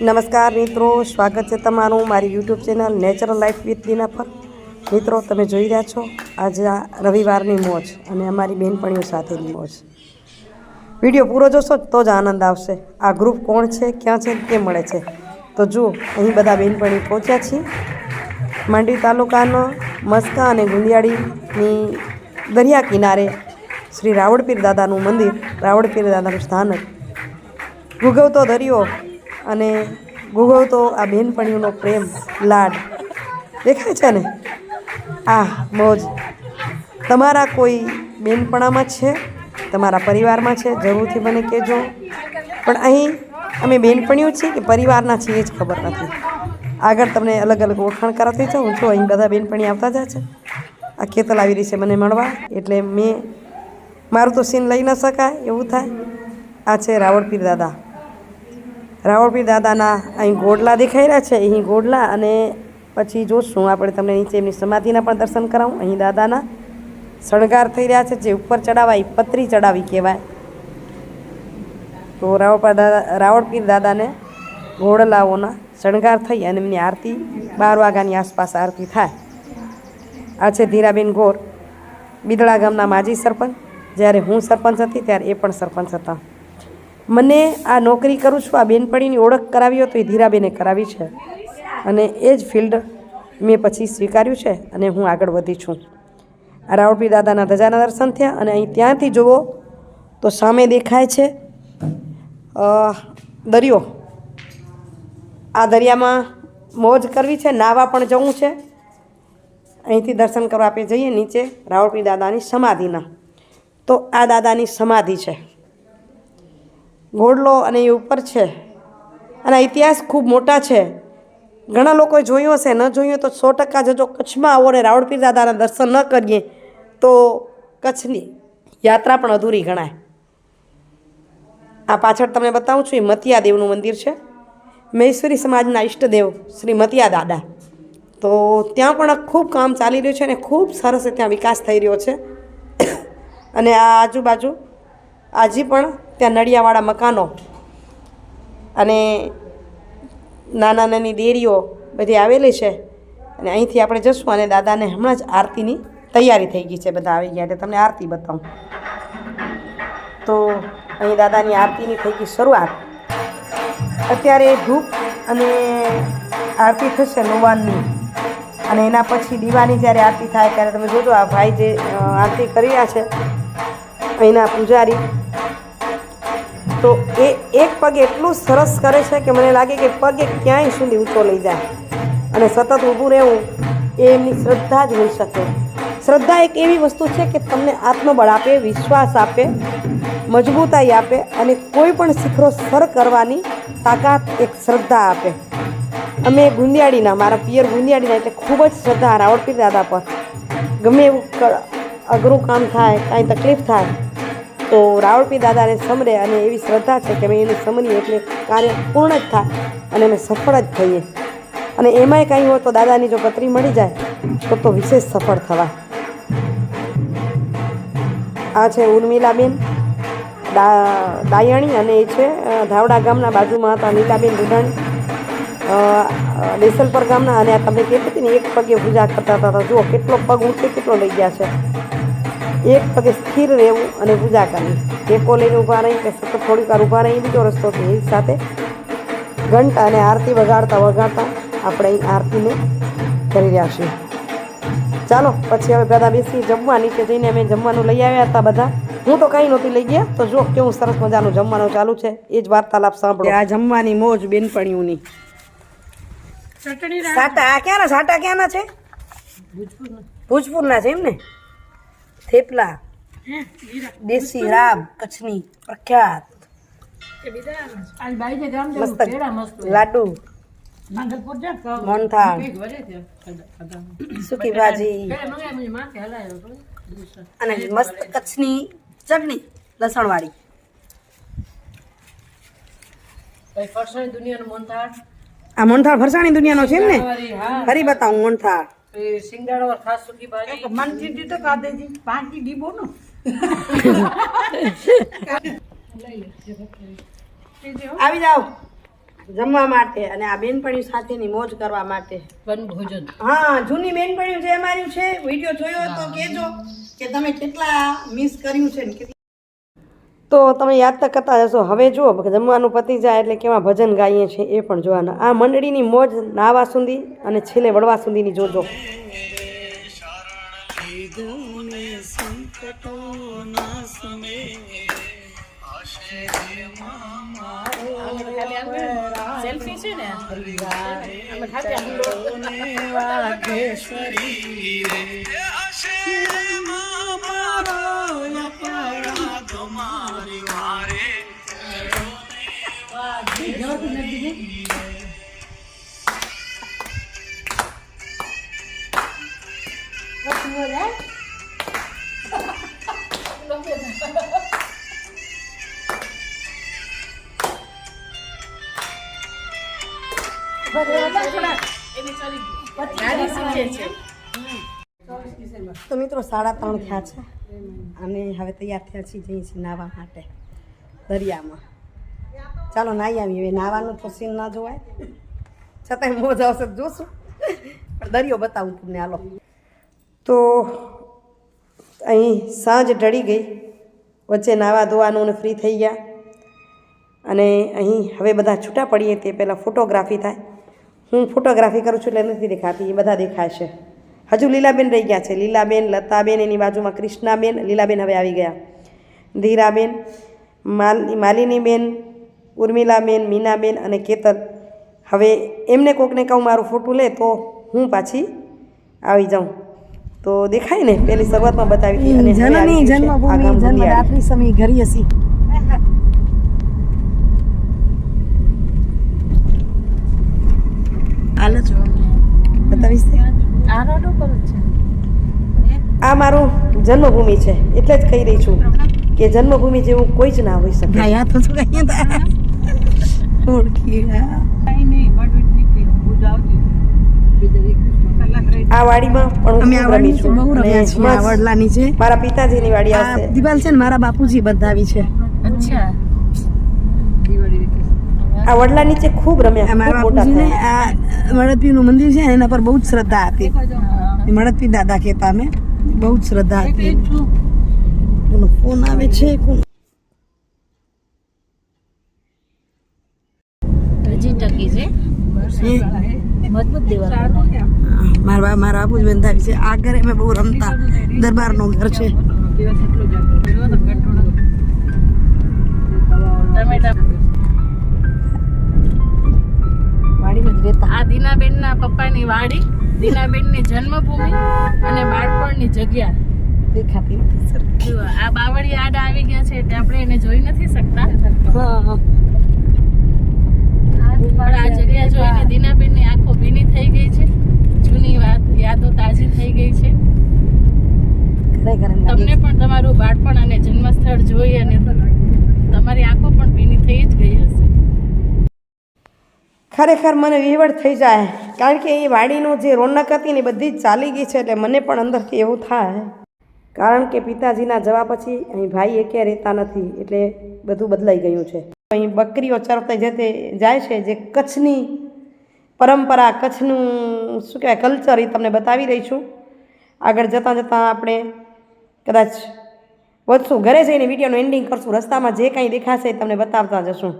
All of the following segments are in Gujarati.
નમસ્કાર મિત્રો, સ્વાગત છે તમારું મારી YouTube channel natural life with Leena પર. મિત્રો, તમે જોઈ રહ્યા છો, આજે આ રવિવારની મોજ અને અમારી બહેનપણીઓ સાથેની મોજ. વીડિયો પૂરો જોશો તો જ આનંદ આવશે. આ ગ્રુપ કોણ છે, ક્યાં છે કે મળે છે? તો જુઓ, અહીં બધા બહેનપણી પહોંચ્યા છીએ. માંડવી તાલુકાનો મસ્કા અને ગુંદિયાળીની દરિયા કિનારે શ્રી રાવળપીર દાદાનું મંદિર. રાવળપીર દાદાનું સ્થાનક. ભૂગવતો દરિયો અને ગુગવતો આ બહેનપણીઓનો પ્રેમ, લાડ દેખાય છે ને? આ મોજ. તમારા કોઈ બેનપણામાં છે? તમારા પરિવારમાં છે? જરૂરથી મને કહેજો. પણ અહીં અમે બેનપણીઓ છીએ કે પરિવારના છીએ જ ખબર નથી. આગળ તમને અલગ અલગ ઓળખાણ કરાવતી જાઉં. છું અહીં બધા બેનપણી આવતા જાય છે આ ખેતલ આવી રહી છે મને મળવા. એટલે મેં, મારું તો સીન લઈ ન શકાય, એવું થાય. આ છે રાવળપીર દાદા. રાવળપીર દાદાના અહીં ગોડલા દેખાઈ રહ્યા છે. અહીં ગોડલા અને પછી જોશું. આપણે તમને નીચે એમની સમાધિના પણ દર્શન કરાવું. અહીં દાદાના શણગાર થઈ રહ્યા છે. જે ઉપર ચડાવાય પતરી ચડાવી કહેવાય. તો રાવળપા દાદા રાવળપીર દાદાને ઘોડલાઓના શણગાર થઈ અને એમની આરતી બાર વાગ્યાની આસપાસ આરતી થાય. આ છે ધીરાબેન ગોર, બિદળા ગામના માજી સરપંચ. જ્યારે હું સરપંચ હતી, ત્યારે એ પણ સરપંચ હતા. મને આ નોકરી કરું છું, આ બેનપણીની ઓળખ કરાવી તો એ ધીરાબેને કરાવી છે. અને એ જ ફિલ્ડ મેં પછી સ્વીકાર્યું છે અને હું આગળ વધી છું. આ રાવળપી દાદાના ધજાના દર્શન થયા અને અહીં ત્યાંથી જુઓ તો સામે દેખાય છે દરિયો. આ દરિયામાં મોજ કરવી છે નાવા પણ જવું છે. અહીંથી દર્શન કરવા આપણે જઈએ નીચે રાવળપી દાદાની સમાધિના. તો આ દાદાની સમાધિ છે. ઘોડલો અને એ ઉપર છે. અને ઇતિહાસ ખૂબ મોટા છે. ઘણા લોકોએ જોયું હશે, ન જોયું તો સો ટકા જજો કચ્છમાં આવો ને રાવળપીર દાદાના દર્શન ન કરીએ તો કચ્છની યાત્રા પણ અધૂરી ગણાય. આ પાછળ તમને બતાવું છું, એ મતિયા દેવનું મંદિર છે. મહેશ્વરી સમાજના ઈષ્ટદેવ શ્રી મતિયા દાદા. તો ત્યાં પણ ખૂબ કામ ચાલી રહ્યું છે અને ખૂબ સરસ ત્યાં વિકાસ થઈ રહ્યો છે. અને આ આજુબાજુ, આજે પણ ત્યાં નળિયાવાળા મકાનો અને નાના નાની ડેરીઓ બધી આવેલી છે. અને અહીંથી આપણે જશું અને દાદાને હમણાં જ આરતીની તૈયારી થઈ ગઈ છે બધા આવી ગયા એટલે તમને આરતી બતાવું. તો અહીં દાદાની આરતીની થઈ ગઈ શરૂઆત. અત્યારે ધૂપ અને આરતી થશે નવાનની. અને એના પછી દીવાની જ્યારે આરતી થાય ત્યારે તમે જોજો આ ભાઈ જે આરતી કરી રહ્યા છે, અહીંના પૂજારી. તો એ એક પગ એટલું સરસ કરે છે કે મને લાગે કે પગ ક્યાંય સુધી ઊંચો લઈ જાય. અને સતત ઊભું રહેવું એ એમની શ્રદ્ધા જ હોઈ શકે. શ્રદ્ધા એક એવી વસ્તુ છે કે તમને આત્મબળ આપે, વિશ્વાસ આપે, મજબૂતાઈ આપે અને કોઈ પણ શિખરો સર કરવાની તાકાત એક શ્રદ્ધા આપે. અમે ગુંદિયાળીના, મારા પિયર ગુંદિયાળીના એટલે ખૂબ જ શ્રદ્ધા, રાવળપીર દાદા પર. ગમે એવું અઘરું કામ થાય, કાંઈ તકલીફ થાય તો રાવળપી દાદાને સમરે અને એવી શ્રદ્ધા છે કે મેં એને સમરીએ એટલે કાર્ય પૂર્ણ જ થાય અને અમે સફળ જ થઈએ. અને એમાંય કંઈ હોય તો દાદાની જો પત્રી મળી જાય, તો તો વિશેષ સફળ થવા આ છે ઉર્મિલાબેન દાયણી અને એ છે ધાવડા ગામના બાજુમાં હતા નીલાબેન રૂડાણી. દેસલપર ગામના અને આ તમે કહેતી હતી ને એક પગે પૂજા કરતા હતા. જુઓ કેટલો પગ ઊંચે કેટલો લઈ ગયા છે. એક પગે સ્થિર રહેવું અને પૂજા કરવી. ટેકો લઈને ઊભા રહી કે સતત થોડીક વાર ઊભા રહી બીજો રસ્તો છે એ સાથે ઘંટા અને આરતી વગાડતા વગાડતા આપણે અહીં આરતીને કરી રહ્યા છીએ. ચાલો પછી હવે બધા બેસી જમવા નીચે જઈને અમે જમવાનું લઈ આવ્યા હતા બધા. હું તો કંઈ નહોતી લઈ ગયા તો જો કેવું સરસ મજાનું જમવાનું ચાલુ છે. એ જ વાર્તાલાપ સાંભળો. આ જમવાની મોજ બેનપણીઓની. સાટા આ ક્યાંના સાટા ક્યાંના છે? ભુજપુરના છે એમ ને? થેપલા દેશી રાબ કચ્છની પ્રખ્યાત. લાડુ. મોનથાળ સૂકી ભાજી. અને મસ્ત કચ્છની ચટણી લસણવાળી. આ મોનથાળ ફરસાણી દુનિયાનો છે ને? ફરી બતાવું મોહનથાળ. સિંગાડા ખાસ સુકી ભાજી. મન ચીટી તો કાઢ દેજી પાંચ કી ડીબો નો આવી જાઓ. જમવા માટે અને આ બેનપણી સાથેની મોજ કરવા માટે. વનભોજન હા જૂની બેનપણીઓ જે અમારી છે વીડિયો જોયો હતો તો કહેજો કે તમે કેટલા મિસ કર્યું છે ને તો તમે યાદ તો કરતા જશો. હવે જુઓ, જમવાનું પતી જાય એટલે કેવા ભજન ગાઈએ છીએ એ પણ જોવાના. આ મંડળીની મોજ નાવા સુધી અને છેલ્લે વળવા સુધીની જોજો. સેલ્ફી છે ને તો મિત્રો સાડા ત્રણ થયા છે. અને હવે તૈયાર થયા છીએ જઈએ છીએ નાહવા માટે, દરિયામાં. ચાલો નાહી આવીએ. હવે નાહવાનું તો સીન ના જોવાય. છતાંય મોજ આવશે, જોશું. પણ દરિયો બતાવું તમને, હાલો. તો અહીં સાંજ ઢળી ગઈ. વચ્ચે નાવા ધોવાનું ફ્રી થઈ ગયા. અને અહીં હવે બધા છૂટા પડીએ તે પહેલાં ફોટોગ્રાફી થાય. હું ફોટોગ્રાફી કરું છું એટલે નથી દેખાતી, એ બધા દેખાય છે હજુ લીલાબેન રહી ગયા છે. લીલાબેન લતાબેન એની બાજુમાં કૃષ્ણાબેન લીલાબેન હવે આવી ગયા. ધીરાબેન માલ માલિનીબેન ઉર્મિલાબેન મીનાબેન અને કેતન હવે એમને કોકને કહું મારું ફોટું લે તો હું પાછી આવી જાઉં. તો દેખાય ને પેલી શરૂઆતમાં બતાવી હતી અને. સમય ઘરી હસી બતાવીશ? આ મારું જન્મભૂમિ છે. એટલે જ કહી રહી છું કે જન્મભૂમિ જેવું કોઈ જ ના હોઈ શકે. તો આ વાડીમાં પણ અમે આ વાડી છું. બહુ રમ્યા છીએ આ વડલાની છે મારા પિતાજીની વાડી આ દિવાલ છે ને મારા બાપુજી બંધાવી છે. અચ્છા. આ વડલા નીચે ખૂબ રમ્યા મારા બાપુજીને આ મંદિર છે એના પર બહુ જ શ્રદ્ધા હતી. મળદપી દાદા કહેતા અમે બહુ જ શ્રદ્ધા હતી. કોનો ફોન આવે છે દિવાલ મારા મારા બાપુ જ બંધાવી છે. આ ઘરે અમે બહુ રમતા. દરબારનું ઘર છે. ટમેટા રહેતા. આ દીનાબેનના પપ્પાની વાડી દીનાબેનની જન્મભૂમિ અને બાળપણની જગ્યા. આ બાવળી આડા આવી ગયા છે એટલે આપણે એને જોઈ નથી શકતા. પણ આ જગ્યા જોઈને દીનાબેનની આંખો ભીની થઈ ગઈ છે. જૂની વાત યાદો તાજી થઈ ગઈ છે. તમને પણ તમારું બાળપણ અને જન્મસ્થળ જોઈ અને તમારી આંખો પણ ભીની થઈ જ ખરેખર મને વિવડ થઈ જાય. કારણ કે એ વાડીનો જે રોનક હતી ને બધી જ ચાલી ગઈ છે એટલે મને પણ અંદરથી એવું થાય. કારણ કે પિતાજીના જવા પછી અહીં ભાઈ એકે રહેતા નથી એટલે બધું બદલાઈ ગયું છે. અહીં બકરીઓ ચરતા જે તે જાય છે, જે કચ્છની પરંપરા, કચ્છનું શું કહેવાય, કલ્ચર એ તમને બતાવી રહી છું. આગળ જતાં જતાં આપણે કદાચ વધશું. ઘરે જઈને વિડીયોનું એન્ડિંગ કરશું. રસ્તામાં જે કાંઈ દેખાશે એ તમને બતાવતા જશું.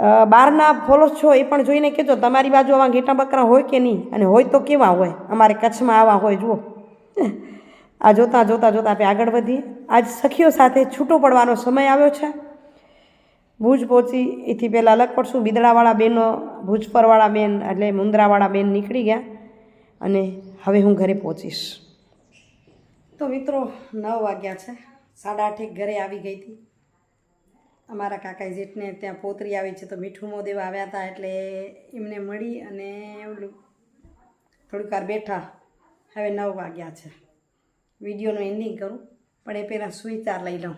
બહારના ફોલોસ છો એ પણ જોઈને કહેજો, તમારી બાજુ આવા ઘેટા બકરા હોય કે નહીં? અને હોય તો કેવા હોય? અમારે કચ્છમાં આવા હોય, જુઓ. આ જોતાં જોતાં જોતાં આપણે આગળ વધીએ. આજ સખીઓ સાથે છૂટો પડવાનો સમય આવ્યો છે. ભુજ પહોંચી, એથી પહેલાં અલગ પડશું બિદડાવાળા બેનો, ભુજ પરવાળા બેન, એટલે મુંદ્રાવાળા બેન નીકળી ગયા. અને હવે હું ઘરે પહોંચીશ. તો મિત્રો, નવ વાગ્યા છે. સાડા આઠે ઘરે આવી ગઈ હતી. અમારા કાકા જેઠને ત્યાં પોતરી આવી છે તો મીઠું મોદેવ આવ્યા હતા એટલે એમને મળી અને ઓલું થોડીક વાર બેઠા. હવે નવ વાગ્યા છે. વિડીયોનું એન્ડિંગ કરું, પણ એ પહેલાં સુવિચાર લઈ લઉં.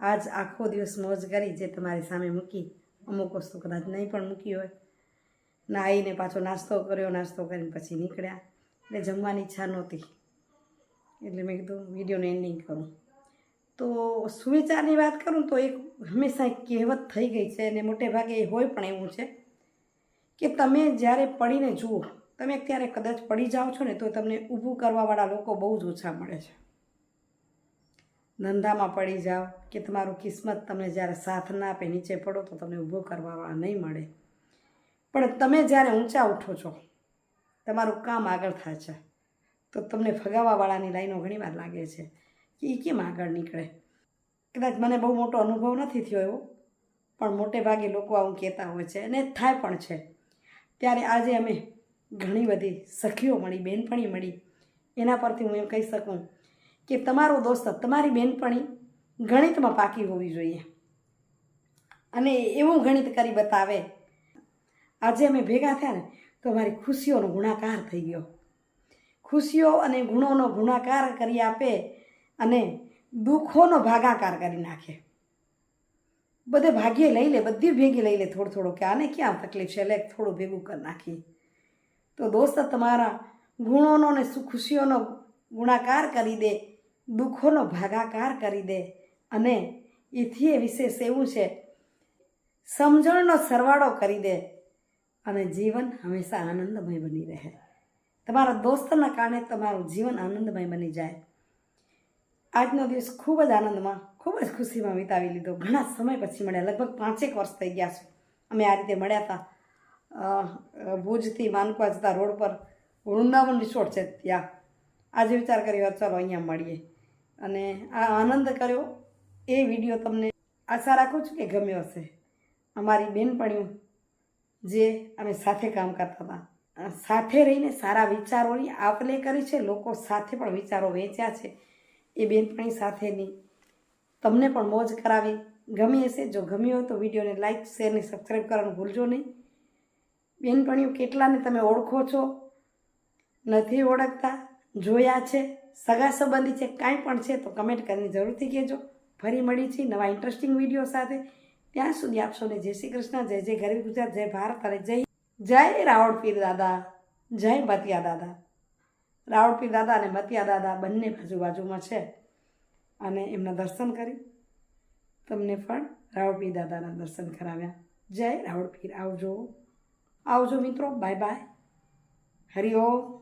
આજ આખો દિવસ મોજ કરી જે તમારી સામે મૂકી. અમુક વસ્તુ કદાચ નહીં પણ મૂકી હોય. નાહીને પાછો નાસ્તો કર્યો, નાસ્તો કરીને પછી નીકળ્યા. એટલે જમવાની ઈચ્છા નહોતી. એટલે મેં કીધું વિડીયોનું એન્ડિંગ કરું. તો સુવિચારની વાત કરું તો એક હંમેશા એક કહેવત થઈ ગઈ છે અને મોટે ભાગે એ હોય પણ એવું છે કે તમે જ્યારે પડીને જુઓ, તમે અત્યારે કદાચ પડી જાઓ છો ને તો તમને ઊભું કરવાવાળા લોકો બહુ જ ઓછા મળે છે. ધંધામાં પડી જાઓ કે તમારું કિસ્મત તમને જ્યારે સાથ ના આપે, નીચે પડો તો તમને ઊભો કરવાવાળા નહીં મળે. પણ તમે જ્યારે ઊંચા ઉઠો છો, તમારું કામ આગળ થાય છે. તો તમને ફગાવાવાળાની લાઈનો ઘણીવાર લાગે છે. કે એ કેમ આગળ નીકળે? કદાચ મને બહુ મોટો અનુભવ નથી થયો એવો, પણ મોટે ભાગે લોકો આવું કહેતા હોય છે અને થાય પણ છે. ત્યારે આજે અમે ઘણી બધી સખીઓ મળી, બેનપણી મળી. એના પરથી હું એમ કહી શકું કે તમારો દોસ્ત, તમારી બેનપણી ગણિતમાં પાકી હોવી જોઈએ. અને એવું ગણિત કરી બતાવે, આજે અમે ભેગા થયા ને તો મારી ખુશીઓનો ગુણાકાર થઈ ગયો. ખુશીઓ અને ગુણોનો ગુણાકાર કરી આપે અને દુઃખોનો ભાગાકાર કરી નાખે. બધે ભાગ્યે લઈ લે, બધી ભેગી લઈ લે થોડો થોડો, કે આને ક્યાં તકલીફ છે? લે, થોડું ભેગું કરી નાખી. તો દોસ્ત, તમારા ગુણોનો ને ખુશીઓનો ગુણાકાર કરી દે, દુઃખોનો ભાગાકાર કરી દે, અને એથી એ વિશેષ એવું છે, સમજણનો સરવાળો કરી દે, અને જીવન હંમેશા આનંદમય બની રહે. તમારા દોસ્તના કારણે તમારું જીવન આનંદમય બની જાય. આજનો દિવસ ખૂબ જ આનંદમાં, ખૂબ જ ખુશીમાં વિતાવી લીધો. ઘણા સમય પછી મળ્યા. લગભગ પાંચેક વર્ષ થઈ ગયા છે. અમે આ રીતે મળ્યા હતા. ભુજથી માનકવા જતા રોડ પર વૃંદાવન રિસોર્ટ છે ત્યાં. આજે વિચાર કર્યો, ચાલો અહીંયા મળીએ. અને આ આનંદ કર્યો. એ વીડિયો તમને આશા રાખું છું કે ગમ્યો હશે. અમારી બેનપણીઓ જે અમે સાથે કામ કરતા હતા. સાથે રહીને સારા વિચારોની આપ લે કરી છે. લોકો સાથે પણ વિચારો વેચ્યા છે. એ બેનપણી સાથેની. તમને પણ મોજ કરાવી. ગમી હશે જો ગમ્યું હોય તો વિડીયોને લાઇક શેર ને સબસ્ક્રાઈબ કરવાનું ભૂલજો નહીં. બેનપણીઓ કેટલાને તમે ઓળખો છો? નથી ઓળખતા? જોયા છે? સગા સંબંધી છે? કાંઈ પણ છે તો કમેન્ટ કરીને જરૂરથી કહેજો. ફરી મળી છીએ નવા ઇન્ટરેસ્ટિંગ વીડિયો સાથે. ત્યાં સુધી આપ સૌને જય શ્રી કૃષ્ણ, જય જય ગરવી ગુજરાત, જય ભારત અને જય જય રાવણ પીર દાદા. જય મતિયા દાદા. રાવળ પીર દાદા અને મતિયા દાદા બંને બાજુ બાજુમાં છે. અને એમના દર્શન કરી. તમને પણ રાવળપીર દાદાના દર્શન કરાવ્યા. જય રાવળપીર. આવજો. આવજો મિત્રો. Bye bye. હરિઓમ